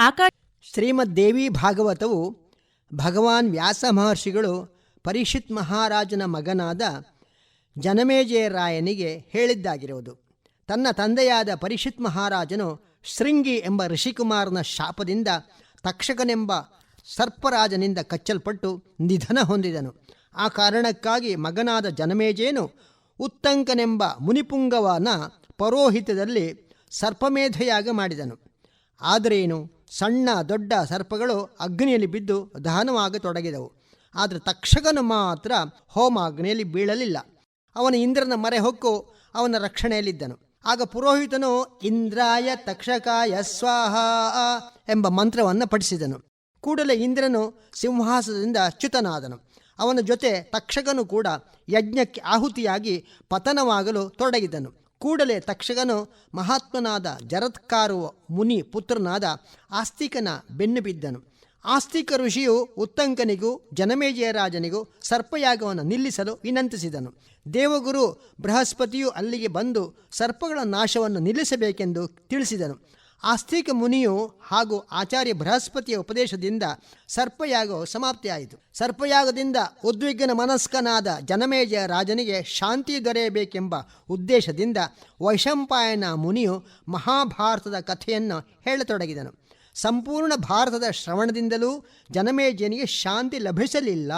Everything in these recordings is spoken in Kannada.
ಆಕಾಶ ಶ್ರೀಮದ್ ದೇವಿ ಭಾಗವತವು ಭಗವಾನ್ ವ್ಯಾಸ ಮಹರ್ಷಿಗಳು ಪರಿಷಿತ್ ಮಹಾರಾಜನ ಮಗನಾದ ಜನಮೇಜಯ ರಾಯನಿಗೆ ಹೇಳಿದ್ದಾಗಿರುವುದು. ತನ್ನ ತಂದೆಯಾದ ಪರಿಷಿತ್ ಮಹಾರಾಜನು ಶೃಂಗಿ ಎಂಬ ಋಷಿಕುಮಾರನ ಶಾಪದಿಂದ ತಕ್ಷಕನೆಂಬ ಸರ್ಪರಾಜನಿಂದ ಕಚ್ಚಲ್ಪಟ್ಟು ನಿಧನ ಹೊಂದಿದನು. ಆ ಕಾರಣಕ್ಕಾಗಿ ಮಗನಾದ ಜನಮೇಜೇನು ಉತ್ತಂಕನೆಂಬ ಮುನಿಪುಂಗವನ ಪರೋಹಿತದಲ್ಲಿ ಸರ್ಪಮೇಧಯಾಗ ಮಾಡಿದನು. ಆದರೇನು? ಸಣ್ಣ ದೊಡ್ಡ ಸರ್ಪಗಳು ಅಗ್ನಿಯಲ್ಲಿ ಬಿದ್ದು ದಹನವಾಗತೊಡಗಿದವು. ಆದರೆ ತಕ್ಷಕನು ಮಾತ್ರ ಹೋಮ ಅಗ್ನಿಯಲ್ಲಿ ಬೀಳಲಿಲ್ಲ. ಅವನ ಇಂದ್ರನ ಮರೆ ಹೊಕ್ಕು ಅವನ ರಕ್ಷಣೆಯಲ್ಲಿದ್ದನು. ಆಗ ಪುರೋಹಿತನು, ಇಂದ್ರಾಯ ತಕ್ಷಕಾಯ ಸ್ವಾಹ ಎಂಬ ಮಂತ್ರವನ್ನು ಪಠಿಸಿದನು. ಕೂಡಲೇ ಇಂದ್ರನು ಸಿಂಹಾಸನದಿಂದ ಅಚ್ಯುತನಾದನು ಅವನ ಜೊತೆ ತಕ್ಷಕನು ಕೂಡ ಯಜ್ಞಕ್ಕೆ ಆಹುತಿಯಾಗಿ ಪತನವಾಗಲು ತೊಡಗಿದನು. ಕೂಡಲೇ ತಕ್ಷಕನು ಮಹಾತ್ಮನಾದ ಜರತ್ಕಾರುವ ಮುನಿ ಪುತ್ರನಾದ ಆಸ್ತಿಕನ ಬೆನ್ನು ಬಿದ್ದನು. ಆಸ್ತಿಕ ಋಷಿಯು ಉತ್ತಂಕನಿಗೂ ಜನಮೇಜಯರಾಜನಿಗೂ ಸರ್ಪಯಾಗವನ್ನು ನಿಲ್ಲಿಸಲು ವಿನಂತಿಸಿದನು. ದೇವಗುರು ಬೃಹಸ್ಪತಿಯು ಅಲ್ಲಿಗೆ ಬಂದು ಸರ್ಪಗಳ ನಾಶವನ್ನು ನಿಲ್ಲಿಸಬೇಕೆಂದು ತಿಳಿಸಿದನು. ಆಸ್ತಿಕ ಮುನಿಯು ಹಾಗೂ ಆಚಾರ್ಯ ಬೃಹಸ್ಪತಿಯ ಉಪದೇಶದಿಂದ ಸರ್ಪಯಾಗವು ಸಮಾಪ್ತಿಯಾಯಿತು. ಸರ್ಪಯಾಗದಿಂದ ಉದ್ವಿಗ್ನ ಮನಸ್ಕನಾದ ಜನಮೇಜಯ ರಾಜನಿಗೆ ಶಾಂತಿ ದೊರೆಯಬೇಕೆಂಬ ಉದ್ದೇಶದಿಂದ ವೈಶಂಪಾಯನ ಮುನಿಯು ಮಹಾಭಾರತದ ಕಥೆಯನ್ನು ಹೇಳತೊಡಗಿದನು. ಸಂಪೂರ್ಣ ಭಾರತದ ಶ್ರವಣದಿಂದಲೂ ಜನಮೇಜನಿಗೆ ಶಾಂತಿ ಲಭಿಸಲಿಲ್ಲ.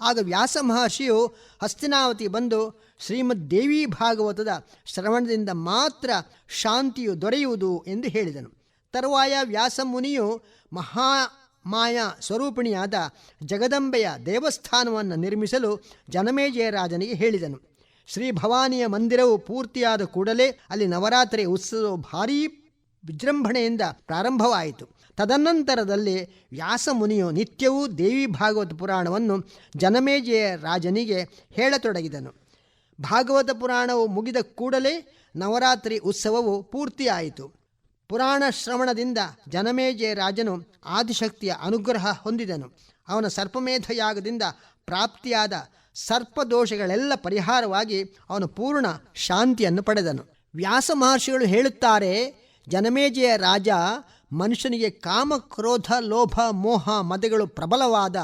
ಆಗ ವ್ಯಾಸ ಮಹರ್ಷಿಯು ಹಸ್ತಿನಾವತಿ ಬಂದು ಶ್ರೀಮದ್ ದೇವಿ ಭಾಗವತದ ಶ್ರವಣದಿಂದ ಮಾತ್ರ ಶಾಂತಿಯು ದೊರೆಯುವುದು ಎಂದು ಹೇಳಿದನು. ತರುವಾಯ ವ್ಯಾಸ ಮುನಿಯು ಮಹಾಮಾಯ ಸ್ವರೂಪಿಣಿಯಾದ ಜಗದಂಬೆಯ ದೇವಸ್ಥಾನವನ್ನು ನಿರ್ಮಿಸಲು ಜನಮೇಜಯರಾಜನಿಗೆ ಹೇಳಿದನು. ಶ್ರೀ ಭವಾನಿಯ ಮಂದಿರವು ಪೂರ್ತಿಯಾದ ಕೂಡಲೇ ಅಲ್ಲಿ ನವರಾತ್ರಿ ಉತ್ಸವ ಭಾರೀ ವಿಜೃಂಭಣೆಯಿಂದ ಪ್ರಾರಂಭವಾಯಿತು. ತದನಂತರದಲ್ಲಿ ವ್ಯಾಸಮುನಿಯು ನಿತ್ಯವೂ ದೇವಿ ಭಾಗವತ ಪುರಾಣವನ್ನು ಜನಮೇಜಯ ರಾಜನಿಗೆ ಹೇಳತೊಡಗಿದನು. ಭಾಗವತ ಪುರಾಣವು ಮುಗಿದ ಕೂಡಲೇ ನವರಾತ್ರಿ ಉತ್ಸವವು ಪೂರ್ತಿಯಾಯಿತು. ಪುರಾಣ ಶ್ರವಣದಿಂದ ಜನಮೇಜಯ ರಾಜನು ಆದಿಶಕ್ತಿಯ ಅನುಗ್ರಹ ಹೊಂದಿದನು. ಅವನ ಸರ್ಪಮೇಧಯಾಗದಿಂದ ಪ್ರಾಪ್ತಿಯಾದ ಸರ್ಪದೋಷಗಳೆಲ್ಲ ಪರಿಹಾರವಾಗಿ ಅವನು ಪೂರ್ಣ ಶಾಂತಿಯನ್ನು ಪಡೆದನು. ವ್ಯಾಸ ಮಹರ್ಷಿಗಳು ಹೇಳುತ್ತಾರೆ, ಜನಮೇಜಯ ರಾಜ ಮನುಷ್ಯನಿಗೆ ಕಾಮ, ಕ್ರೋಧ, ಲೋಭ, ಮೋಹ, ಮದೆಗಳು ಪ್ರಬಲವಾದ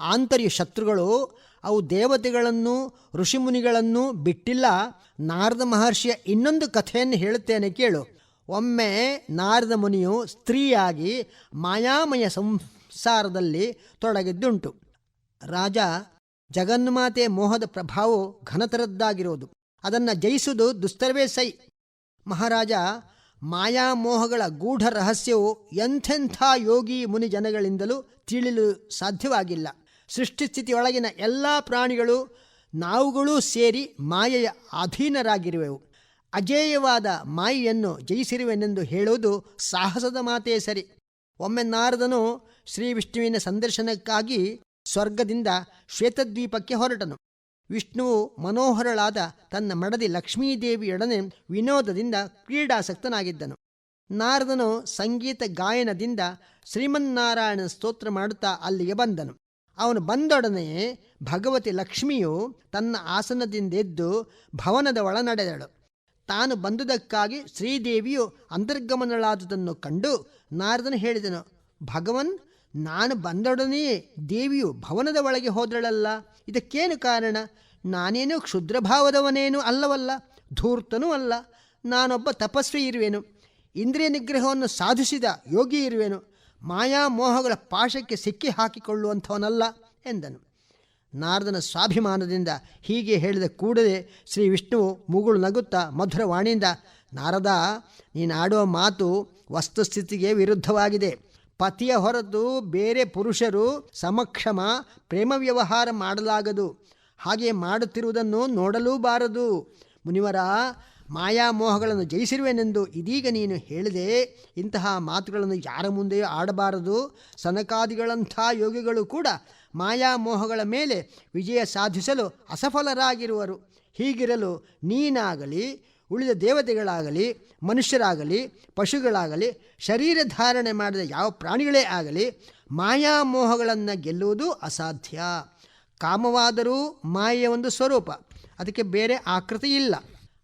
ಆಂತರ್ಯ ಶತ್ರುಗಳು, ಅವು ದೇವತೆಗಳನ್ನು, ಋಷಿಮುನಿಗಳನ್ನು ಬಿಟ್ಟಿಲ್ಲ. ನಾರದ ಮಹರ್ಷಿಯ ಇನ್ನೊಂದು ಕಥೆಯನ್ನು ಹೇಳುತ್ತೇನೆ ಕೇಳು. ಒಮ್ಮೆ ನಾರದ ಮುನಿಯು ಸ್ತ್ರೀಯಾಗಿ ಮಾಯಾಮಯ ಸಂಸಾರದಲ್ಲಿ ತೊಡಗಿದ್ದುಂಟು. ರಾಜ, ಜಗನ್ಮಾತೆ ಮೋಹದ ಪ್ರಭಾವವು ಘನತರದ್ದಾಗಿರುವುದು ಅದನ್ನು ಜಯಿಸುವುದು ದುಸ್ತರವೇ ಸೈ. ಮಹಾರಾಜ ಮಾಯಾಮೋಹಗಳ ಗೂಢ ರಹಸ್ಯವು ಎಂಥೆಂಥ ಯೋಗಿ ಮುನಿ ಜನಗಳಿಂದಲೂ ತಿಳಿಯಲು ಸಾಧ್ಯವಾಗಿಲ್ಲ. ಸೃಷ್ಟಿಸ್ಥಿತಿಯೊಳಗಿನ ಎಲ್ಲ ಪ್ರಾಣಿಗಳು ನಾವುಗಳೂ ಸೇರಿ ಮಾಯೆಯ ಅಧೀನರಾಗಿರುವೆವು. ಅಜೇಯವಾದ ಮಾಯೆಯನ್ನು ಜಯಿಸಿರುವೆನೆಂದು ಹೇಳುವುದು ಸಾಹಸದ ಮಾತೇ ಸರಿ. ಒಮ್ಮೆ ನಾರದನು ಶ್ರೀ ವಿಷ್ಣುವಿನ ಸಂದರ್ಶನಕ್ಕಾಗಿ ಸ್ವರ್ಗದಿಂದ ಶ್ವೇತದ್ವೀಪಕ್ಕೆ ಹೊರಟನು. ವಿಷ್ಣುವು ಮನೋಹರಳಾದ ತನ್ನ ಮಡದಿ ಲಕ್ಷ್ಮೀದೇವಿಯೊಡನೆ ವಿನೋದದಿಂದ ಕ್ರೀಡಾಸಕ್ತನಾಗಿದ್ದನು. ನಾರದನು ಸಂಗೀತ ಗಾಯನದಿಂದ ಶ್ರೀಮನ್ನಾರಾಯಣ ಸ್ತೋತ್ರ ಮಾಡುತ್ತಾ ಅಲ್ಲಿಗೆ ಬಂದನು. ಅವನು ಬಂದೊಡನೆ ಭಗವತಿ ಲಕ್ಷ್ಮಿಯು ತನ್ನ ಆಸನದಿಂದೆದ್ದು ಭವನದ ಒಳ ನಡೆದಳು ತಾನು ಬಂದುದಕ್ಕಾಗಿ ಶ್ರೀದೇವಿಯು ಅಂತರ್ಗಮನಳಾದುದನ್ನು ಕಂಡು ನಾರದನು ಹೇಳಿದನು, ಭಗವನ್ ನಾನು ಬಂದೊಡನೆಯೇ ದೇವಿಯು ಭವನದ ಒಳಗೆ ಹೋದಳಲ್ಲ. ಇದಕ್ಕೇನು ಕಾರಣ? ನಾನೇನು ಕ್ಷುದ್ರಭಾವದವನೇನೂ ಅಲ್ಲವಲ್ಲ, ಧೂರ್ತನೂ ಅಲ್ಲ. ನಾನೊಬ್ಬ ತಪಸ್ವಿ ಇರುವೆನು. ಇಂದ್ರಿಯ ನಿಗ್ರಹವನ್ನು ಸಾಧಿಸಿದ ಯೋಗಿ ಇರುವೆನು. ಮಾಯಾ ಮೋಹಗಳ ಪಾಶಕ್ಕೆ ಸಿಕ್ಕಿ ಹಾಕಿಕೊಳ್ಳುವಂಥವನಲ್ಲ ಎಂದನು. ನಾರದನ ಸ್ವಾಭಿಮಾನದಿಂದ ಹೀಗೆ ಹೇಳಿದ ಕೂಡಲೇ ಶ್ರೀ ವಿಷ್ಣುವು ಮುಗುಳು ನಗುತ್ತಾ ಮಧುರವಾಣಿಯಿಂದ, ನಾರದ, ನೀನಾಡುವ ಮಾತು ವಸ್ತುಸ್ಥಿತಿಗೆ ವಿರುದ್ಧವಾಗಿದೆ. ಪತಿಯ ಹೊರತು ಬೇರೆ ಪುರುಷರು ಸಮಕ್ಷಮ ಪ್ರೇಮ ವ್ಯವಹಾರ ಮಾಡಲಾಗದು. ಹಾಗೆ ಮಾಡುತ್ತಿರುವುದನ್ನು ನೋಡಲೂ ಬಾರದು ಮುನಿವರ ಮಾಯಾಮೋಹಗಳನ್ನು ಜಯಿಸಿರುವೆನೆಂದು ಇದೀಗ ನೀನು ಹೇಳಿದೆ. ಇಂತಹ ಮಾತುಗಳನ್ನು ಯಾರ ಮುಂದೆಯೂ ಆಡಬಾರದು. ಸನಕಾದಿಗಳಂಥ ಯೋಗಿಗಳು ಕೂಡ ಮಾಯಾಮೋಹಗಳ ಮೇಲೆ ವಿಜಯ ಸಾಧಿಸಲು ಅಸಫಲರಾಗಿರುವರು. ಹೀಗಿರಲು ನೀನಾಗಲಿ ಉಳಿದ ದೇವತೆಗಳಾಗಲಿ, ಮನುಷ್ಯರಾಗಲಿ, ಪಶುಗಳಾಗಲಿ, ಶರೀರ ಧಾರಣೆ ಮಾಡಿದ ಯಾವ ಪ್ರಾಣಿಗಳೇ ಆಗಲಿ ಮಾಯಾಮೋಹಗಳನ್ನು ಗೆಲ್ಲುವುದು ಅಸಾಧ್ಯ. ಕಾಮವಾದರೂ ಮಾಯೆಯ ಒಂದು ಸ್ವರೂಪ. ಅದಕ್ಕೆ ಬೇರೆ ಆಕೃತಿ ಇಲ್ಲ.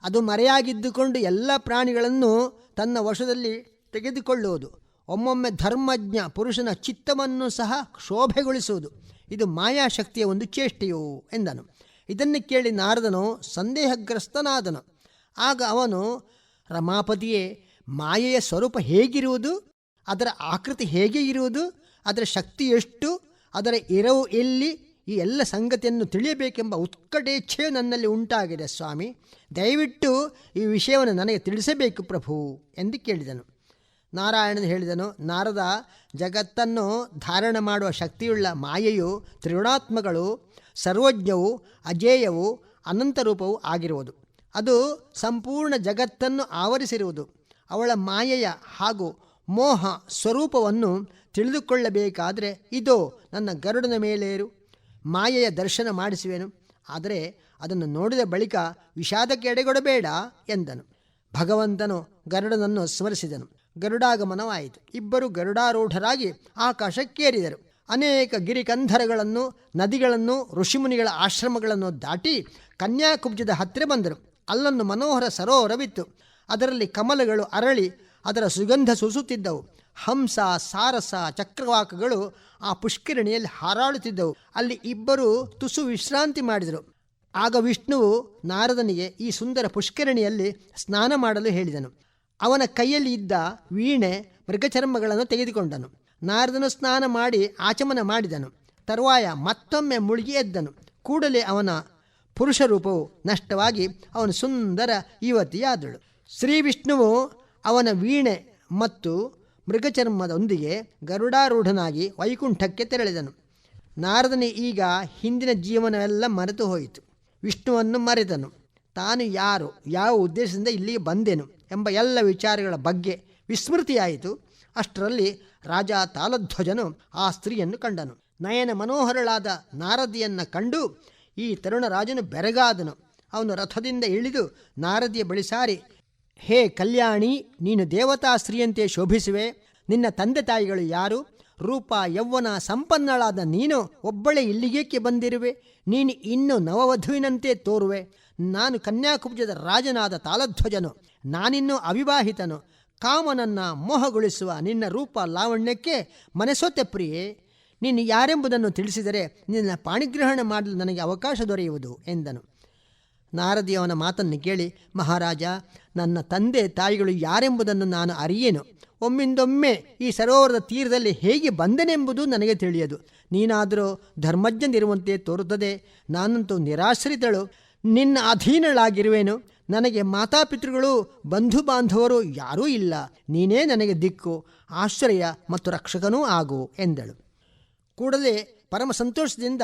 ಅದು ಮರೆಯಾಗಿದ್ದುಕೊಂಡು ಎಲ್ಲ ಪ್ರಾಣಿಗಳನ್ನು ತನ್ನ ವಶದಲ್ಲಿ ತೆಗೆದುಕೊಳ್ಳುವುದು. ಒಮ್ಮೊಮ್ಮೆ ಧರ್ಮಜ್ಞ ಪುರುಷನ ಚಿತ್ತವನ್ನು ಸಹ ಶೋಭೆಗೊಳಿಸುವುದು ಇದು ಮಾಯಾಶಕ್ತಿಯ ಒಂದು ಚೇಷ್ಟೆಯು ಎಂದನು. ಇದನ್ನು ಕೇಳಿ ನಾರದನು ಸಂದೇಹಗ್ರಸ್ತನಾದನು. ಆಗ ಅವನು, ರಮಾಪತಿಯೇ, ಮಾಯೆಯ ಸ್ವರೂಪ ಹೇಗಿರುವುದು? ಅದರ ಆಕೃತಿ ಹೇಗೆ ಇರುವುದು? ಅದರ ಶಕ್ತಿ ಎಷ್ಟು? ಅದರ ಇರವು ಎಲ್ಲಿ? ಈ ಎಲ್ಲ ಸಂಗತಿಯನ್ನು ತಿಳಿಯಬೇಕೆಂಬ ಉತ್ಕಟೇಚ್ಛೆ ನನ್ನಲ್ಲಿ ಉಂಟಾಗಿದೆ ಸ್ವಾಮಿ. ದಯವಿಟ್ಟು ಈ ವಿಷಯವನ್ನು ನನಗೆ ತಿಳಿಸಬೇಕು ಪ್ರಭು, ಎಂದು ಕೇಳಿದನು. ನಾರಾಯಣನು ಹೇಳಿದನು, ನಾರದ, ಜಗತ್ತನ್ನು ಧಾರಣ ಮಾಡುವ ಶಕ್ತಿಯುಳ್ಳ ಮಾಯೆಯು ತ್ರಿಗುಣಾತ್ಮಗಳು, ಸರ್ವಜ್ಞವು, ಅಜೇಯವು ಅನಂತರೂಪವೂ ಆಗಿರುವುದು. ಅದು ಸಂಪೂರ್ಣ ಜಗತ್ತನ್ನು ಆವರಿಸಿರುವುದು. ಅವಳ ಮಾಯೆಯ ಹಾಗೂ ಮೋಹ ಸ್ವರೂಪವನ್ನು ತಿಳಿದುಕೊಳ್ಳಬೇಕಾದರೆ ಇದೋ, ನನ್ನ ಗರುಡನ ಮೇಲೇರು ಮಾಯೆಯ ದರ್ಶನ ಮಾಡಿಸುವೆನು. ಆದರೆ ಅದನ್ನು ನೋಡಿದ ಬಳಿಕ ವಿಷಾದಕ್ಕೆ ಎಡೆಗೊಡಬೇಡ ಎಂದನು. ಭಗವಂತನು ಗರುಡನನ್ನು ಸ್ಮರಿಸಿದನು. ಗರುಡಾಗಮನವಾಯಿತು. ಇಬ್ಬರು ಗರುಡಾರೂಢರಾಗಿ ಆಕಾಶಕ್ಕೇರಿದರು. ಅನೇಕ ಗಿರಿಕಂಧರಗಳನ್ನು, ನದಿಗಳನ್ನು, ಋಷಿಮುನಿಗಳ ಆಶ್ರಮಗಳನ್ನು ದಾಟಿ ಕನ್ಯಾಕುಬ್ಜದ ಹತ್ತಿರ ಬಂದರು. ಅಲ್ಲೊಂದು ಮನೋಹರ ಸರೋವರವಿತ್ತು. ಅದರಲ್ಲಿ ಕಮಲಗಳು ಅರಳಿ ಅದರ ಸುಗಂಧ ಸೂಸುತ್ತಿದ್ದವು. ಹಂಸ, ಸಾರಸ, ಚಕ್ರವಾಕಗಳು ಆ ಪುಷ್ಕರಣಿಯಲ್ಲಿ ಹಾರಾಡುತ್ತಿದ್ದವು. ಅಲ್ಲಿ ಇಬ್ಬರು ತುಸು ವಿಶ್ರಾಂತಿ ಮಾಡಿದರು. ಆಗ ವಿಷ್ಣುವು ನಾರದನಿಗೆ ಈ ಸುಂದರ ಪುಷ್ಕರಣಿಯಲ್ಲಿ ಸ್ನಾನ ಮಾಡಲು ಹೇಳಿದನು. ಅವನ ಕೈಯಲ್ಲಿ ಇದ್ದ ವೀಣೆ ಮೃಗಚರ್ಮಗಳನ್ನು ತೆಗೆದುಕೊಂಡನು. ನಾರದನು ಸ್ನಾನ ಮಾಡಿ ಆಚಮನ ಮಾಡಿದನು. ತರುವಾಯ ಮತ್ತೊಮ್ಮೆ ಮುಳುಗಿ ಎದ್ದನು. ಕೂಡಲೇ ಅವನ ಪುರುಷ ರೂಪವು ನಷ್ಟವಾಗಿ ಅವನು ಸುಂದರ ಯುವತಿಯಾದಳು. ಶ್ರೀ ವಿಷ್ಣುವು ಅವನ ವೀಣೆ ಮತ್ತು ಮೃಗಚರ್ಮದೊಂದಿಗೆ ಗರುಡಾರೂಢನಾಗಿ ವೈಕುಂಠಕ್ಕೆ ತೆರಳಿದನು. ನಾರದನೇ ಈಗ ಹಿಂದಿನ ಜೀವನವೆಲ್ಲ ಮರೆತು ಹೋಯಿತು. ವಿಷ್ಣುವನ್ನು ಮರೆತನು. ತಾನು ಯಾರು, ಯಾವ ಉದ್ದೇಶದಿಂದ ಇಲ್ಲಿಗೆ ಬಂದೆನು ಎಂಬ ಎಲ್ಲ ವಿಚಾರಗಳ ಬಗ್ಗೆ ವಿಸ್ಮೃತಿಯಾಯಿತು. ಅಷ್ಟರಲ್ಲಿ ರಾಜ ತಾಲಧ್ವಜನು ಆ ಸ್ತ್ರೀಯನ್ನು ಕಂಡನು. ನಯನ ಮನೋಹರಳಾದ ನಾರದಿಯನ್ನು ಕಂಡು ಈ ತರುಣ ರಾಜನು ಬೆರಗಾದನು. ಅವನು ರಥದಿಂದ ಇಳಿದು ನಾರದಿಯ ಬಳಿ ಸಾರಿ, ಹೇ ಕಲ್ಯಾಣಿ, ನೀನು ದೇವತಾ ಸ್ತ್ರೀಯಂತೆ ಶೋಭಿಸುವೆ. ನಿನ್ನ ತಂದೆ ತಾಯಿಗಳು ಯಾರು? ರೂಪ ಯೌವನ ಸಂಪನ್ನಳಾದ ನೀನು ಒಬ್ಬಳೇ ಇಲ್ಲಿಗೇಕೆ ಬಂದಿರುವೆ? ನೀನು ಇನ್ನು ನವವಧುವಿನಂತೆ ತೋರುವೆ. ನಾನು ಕನ್ಯಾಕುಬ್ಜದ ರಾಜನಾದ ತಾಲಧ್ವಜನು ನಾನಿನ್ನೂ ಅವಿವಾಹಿತನು. ಕಾಮನನ್ನ ಮೋಹಗೊಳಿಸುವ ನಿನ್ನ ರೂಪ ಲಾವಣ್ಯಕ್ಕೆ ಮನಸೋತೆ ಪ್ರಿಯೆ. ನೀನು ಯಾರೆಂಬುದನ್ನು ತಿಳಿಸಿದರೆ ನಿನ್ನ ಪಾಣಿಗ್ರಹಣ ಮಾಡಲು ನನಗೆ ಅವಕಾಶ ದೊರೆಯುವುದು ಎಂದನು. ನಾರದಿಯವನ ಮಾತನ್ನು ಕೇಳಿ, ಮಹಾರಾಜ, ನನ್ನ ತಂದೆ ತಾಯಿಗಳು ಯಾರೆಂಬುದನ್ನು ನಾನು ಅರಿಯೇನು. ಒಮ್ಮಿಂದೊಮ್ಮೆ ಈ ಸರೋವರದ ತೀರದಲ್ಲಿ ಹೇಗೆ ಬಂದನೆಂಬುದು ನನಗೆ ತಿಳಿಯದು. ನೀನಾದರೂ ಧರ್ಮಜ್ಞನಿರುವಂತೆ ತೋರುತ್ತದೆ. ನಾನಂತೂ ನಿರಾಶ್ರಿತಳು. ನಿನ್ನ ಅಧೀನಳಾಗಿರುವೆನು. ನನಗೆ ಮಾತಾಪಿತೃಗಳು ಬಂಧು ಬಾಂಧವರು ಯಾರೂ ಇಲ್ಲ. ನೀನೇ ನನಗೆ ದಿಕ್ಕು, ಆಶ್ರಯ ಮತ್ತು ರಕ್ಷಕನೂ ಆಗು, ಎಂದಳು. ಕೂಡಲೇ ಪರಮ ಸಂತೋಷದಿಂದ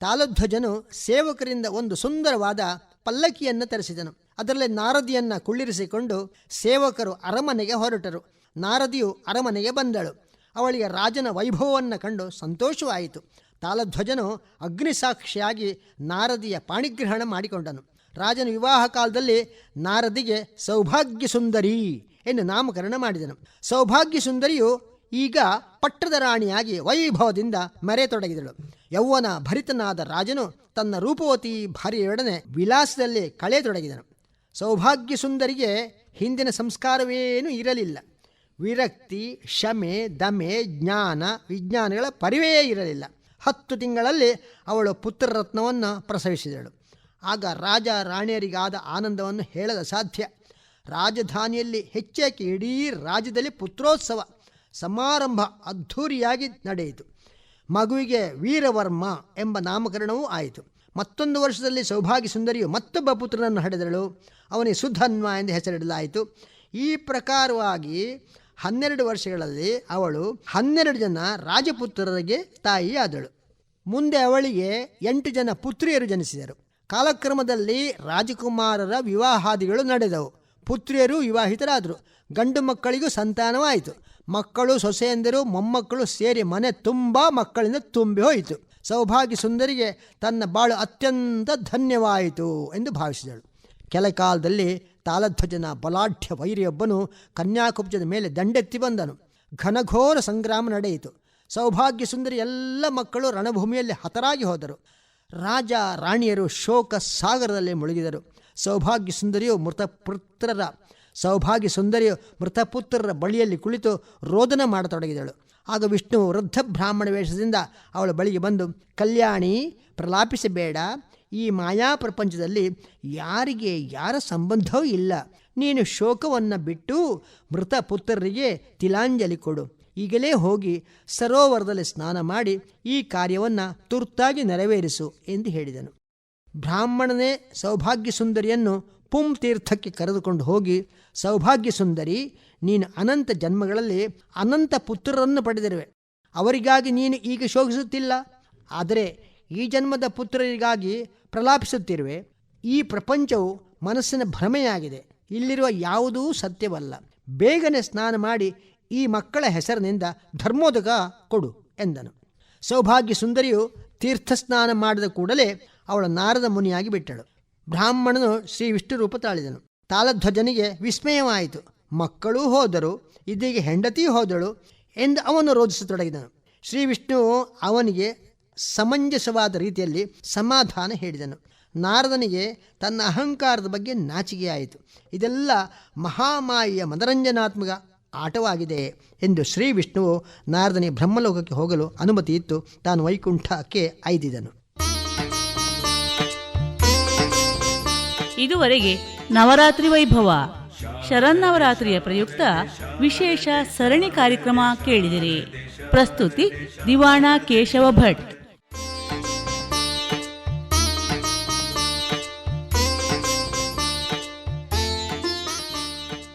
ತಾಲಧ್ವಜನು ಸೇವಕರಿಂದ ಒಂದು ಸುಂದರವಾದ ಪಲ್ಲಕ್ಕಿಯನ್ನು ತರಿಸಿದನು. ಅದರಲ್ಲಿ ನಾರದಿಯನ್ನು ಕುಳ್ಳಿರಿಸಿಕೊಂಡು ಸೇವಕರು ಅರಮನೆಗೆ ಹೊರಟರು. ನಾರದಿಯು ಅರಮನೆಗೆ ಬಂದಳು. ಅವಳಿಗೆ ರಾಜನ ವೈಭವವನ್ನು ಕಂಡು ಸಂತೋಷವಾಯಿತು. ತಾಲಧ್ವಜನು ಅಗ್ನಿಸಾಕ್ಷಿಯಾಗಿ ನಾರದಿಯ ಪಾಣಿಗ್ರಹಣ ಮಾಡಿಕೊಂಡನು. ರಾಜನ ವಿವಾಹ ಕಾಲದಲ್ಲಿ ನಾರದಿಗೆ ಸೌಭಾಗ್ಯ ಸುಂದರಿ ಎಂದು ನಾಮಕರಣ ಮಾಡಿದನು. ಸೌಭಾಗ್ಯ ಸುಂದರಿಯು ಈಗ ಪಟ್ಟದ ರಾಣಿಯಾಗಿ ವೈಭವದಿಂದ ಮರೆತೊಡಗಿದಳು. ಯೌವನ ಭರಿತನಾದ ರಾಜನು ತನ್ನ ರೂಪವತಿ ಭಾರ್ಯೆಯೊಡನೆ ವಿಲಾಸದಲ್ಲಿ ಕಳೆತೊಡಗಿದನು. ಸೌಭಾಗ್ಯ ಸುಂದರಿಗೆ ಹಿಂದಿನ ಸಂಸ್ಕಾರವೇನೂ ಇರಲಿಲ್ಲ. ವಿರಕ್ತಿ ಶಮೆ ದಮೆ, ಜ್ಞಾನ, ವಿಜ್ಞಾನಗಳ ಪರಿವೆಯೇ ಇರಲಿಲ್ಲ. ಹತ್ತು ತಿಂಗಳಲ್ಲಿ ಅವಳು ಪುತ್ರರತ್ನವನ್ನು ಪ್ರಸವಿಸಿದಳು. ಆಗ ರಾಜ ರಾಣಿಯರಿಗಾದ ಆನಂದವನ್ನು ಹೇಳದ ಸಾಧ್ಯ. ರಾಜಧಾನಿಯಲ್ಲಿ ಹೆಚ್ಚಾಗಿ ಇಡೀ ರಾಜ್ಯದಲ್ಲಿ ಪುತ್ರೋತ್ಸವ. ಸಮಾರಂಭ ಅದ್ಧೂರಿಯಾಗಿ ನಡೆಯಿತು. ಮಗುವಿಗೆ ವೀರವರ್ಮ ಎಂಬ ನಾಮಕರಣವೂ ಆಯಿತು. ಮತ್ತೊಂದು ವರ್ಷದಲ್ಲಿ ಸೌಭಾಗ್ಯ ಸುಂದರಿಯು ಮತ್ತೊಬ್ಬ ಪುತ್ರನನ್ನು ಹಡೆದಳು. ಅವನಿಗೆ ಸುಧನ್ವ ಎಂದು ಹೆಸರಿಡಲಾಯಿತು. ಈ ಪ್ರಕಾರವಾಗಿ ಹನ್ನೆರಡು ವರ್ಷಗಳಲ್ಲಿ ಅವಳು ಹನ್ನೆರಡು ಜನ ರಾಜಪುತ್ರರಿಗೆ ತಾಯಿಯಾದಳು. ಮುಂದೆ ಅವಳಿಗೆ ಎಂಟು ಜನ ಪುತ್ರಿಯರು ಜನಿಸಿದರು. ಕಾಲಕ್ರಮದಲ್ಲಿ ರಾಜಕುಮಾರರ ವಿವಾಹಾದಿಗಳು ನಡೆದವು. ಪುತ್ರಿಯರು ವಿವಾಹಿತರಾದರು. ಗಂಡು ಮಕ್ಕಳಿಗೂ ಸಂತಾನವಾಯಿತು. ಮಕ್ಕಳು ಸೊಸೆಯಂದಿರು, ಮೊಮ್ಮಕ್ಕಳು ಸೇರಿ ಮನೆ ತುಂಬ ಮಕ್ಕಳಿಂದ ತುಂಬಿ ಹೋಯಿತು. ಸೌಭಾಗ್ಯ ಸುಂದರಿಗೆ ತನ್ನ ಬಾಳು ಅತ್ಯಂತ ಧನ್ಯವಾಯಿತು ಎಂದು ಭಾವಿಸಿದಳು. ಕೆಲ ಕಾಲದಲ್ಲಿ ತಾಲಧ್ವಜನ ಬಲಾಢ್ಯ ವೈರಿಯೊಬ್ಬನು ಕನ್ಯಾಕುಬ್ಜದ ಮೇಲೆ ದಂಡೆತ್ತಿ ಬಂದನು. ಘನಘೋರ ಸಂಗ್ರಾಮ ನಡೆಯಿತು. ಸೌಭಾಗ್ಯ ಸುಂದರಿ ಎಲ್ಲ ಮಕ್ಕಳು ರಣಭೂಮಿಯಲ್ಲಿ ಹತರಾಗಿ ಹೋದರು. ರಾಜ ರಾಣಿಯರು ಶೋಕ ಸಾಗರದಲ್ಲಿ ಮುಳುಗಿದರು. ಸೌಭಾಗ್ಯ ಸುಂದರಿಯು ಮೃತ ಪುತ್ರರ ಸೌಭಾಗ್ಯ ಸುಂದರಿಯು ಮೃತಪುತ್ರರ ಬಳಿಯಲ್ಲಿ ಕುಳಿತು ರೋದನ ಮಾಡತೊಡಗಿದಳು. ಆಗ ವಿಷ್ಣು ವೃದ್ಧ ಬ್ರಾಹ್ಮಣ ವೇಷದಿಂದ ಅವಳ ಬಳಿಗೆ ಬಂದು, ಕಲ್ಯಾಣಿ, ಪ್ರಲಾಪಿಸಬೇಡ. ಈ ಮಾಯಾ ಪ್ರಪಂಚದಲ್ಲಿ ಯಾರಿಗೆ ಯಾರ ಸಂಬಂಧವೂ ಇಲ್ಲ. ನೀನು ಶೋಕವನ್ನು ಬಿಟ್ಟು ಮೃತ ಪುತ್ರರಿಗೆ ತಿಲಾಂಜಲಿ ಕೊಡು. ಈಗಲೇ ಹೋಗಿ ಸರೋವರದಲ್ಲಿ ಸ್ನಾನ ಮಾಡಿ ಈ ಕಾರ್ಯವನ್ನು ತುರ್ತಾಗಿ ನೆರವೇರಿಸು ಎಂದು ಹೇಳಿದನು. ಬ್ರಾಹ್ಮಣನೇ ಸೌಭಾಗ್ಯ ಸುಂದರಿಯನ್ನು ಪುಂ ತೀರ್ಥಕ್ಕೆ ಕರೆದುಕೊಂಡು ಹೋಗಿ, ಸೌಭಾಗ್ಯ ಸುಂದರಿ, ನೀನು ಅನಂತ ಜನ್ಮಗಳಲ್ಲಿ ಅನಂತ ಪುತ್ರರನ್ನು ಪಡೆದಿರುವೆ. ಅವರಿಗಾಗಿ ನೀನು ಈಗ ಶೋಕಿಸುತ್ತಿಲ್ಲ. ಆದರೆ ಈ ಜನ್ಮದ ಪುತ್ರರಿಗಾಗಿ ಪ್ರಲಾಪಿಸುತ್ತಿರುವೆ. ಈ ಪ್ರಪಂಚವು ಮನಸ್ಸಿನ ಭ್ರಮೆಯಾಗಿದೆ. ಇಲ್ಲಿರುವ ಯಾವುದೂ ಸತ್ಯವಲ್ಲ. ಬೇಗನೆ ಸ್ನಾನ ಮಾಡಿ ಈ ಮಕ್ಕಳ ಹೆಸರಿನಿಂದ ಧರ್ಮೋದಕ ಕೊಡು, ಎಂದನು. ಸೌಭಾಗ್ಯ ಸುಂದರಿಯು ತೀರ್ಥಸ್ನಾನ ಮಾಡಿದ ಕೂಡಲೇ ಅವಳ ನಾರದ ಮುನಿಯಾಗಿ ಬಿಟ್ಟಳು. ಬ್ರಾಹ್ಮಣನು ಶ್ರೀ ವಿಷ್ಣು ರೂಪ ತಾಳಿದನು. ತಾಳಧ್ವಜನಿಗೆ ವಿಸ್ಮಯವಾಯಿತು. ಮಕ್ಕಳೂ ಹೋದರು, ಇದೀಗ ಹೆಂಡತಿ ಹೋದಳು ಎಂದು ಅವನು ರೋಧಿಸತೊಡಗಿದನು. ಶ್ರೀ ವಿಷ್ಣು ಅವನಿಗೆ ಸಮಂಜಸವಾದ ರೀತಿಯಲ್ಲಿ ಸಮಾಧಾನ ಹೇಳಿದನು. ನಾರದನಿಗೆ ತನ್ನ ಅಹಂಕಾರದ ಬಗ್ಗೆ ನಾಚಿಕೆಯಾಯಿತು. ಇದೆಲ್ಲ ಮಹಾಮಾಯಿಯ ಮನರಂಜನಾತ್ಮಕ ಆಟವಾಗಿದೆ ಎಂದು ಶ್ರೀ ವಿಷ್ಣುವು ನಾರದನಿಗೆ ಬ್ರಹ್ಮಲೋಕಕ್ಕೆ ಹೋಗಲು ಅನುಮತಿ ಇತ್ತು. ತಾನು ವೈಕುಂಠಕ್ಕೆ ಐದಿದನು. ಇದುವರೆಗೆ ನವರಾತ್ರಿ ವೈಭವ. ಶರನ್ನವರಾತ್ರಿಯ ಪ್ರಯುಕ್ತ ವಿಶೇಷ ಸರಣಿ ಕಾರ್ಯಕ್ರಮ ಕೇಳಿದಿರಿ. ಪ್ರಸ್ತುತಿ ದಿವಾಣ ಕೇಶವ ಭಟ್.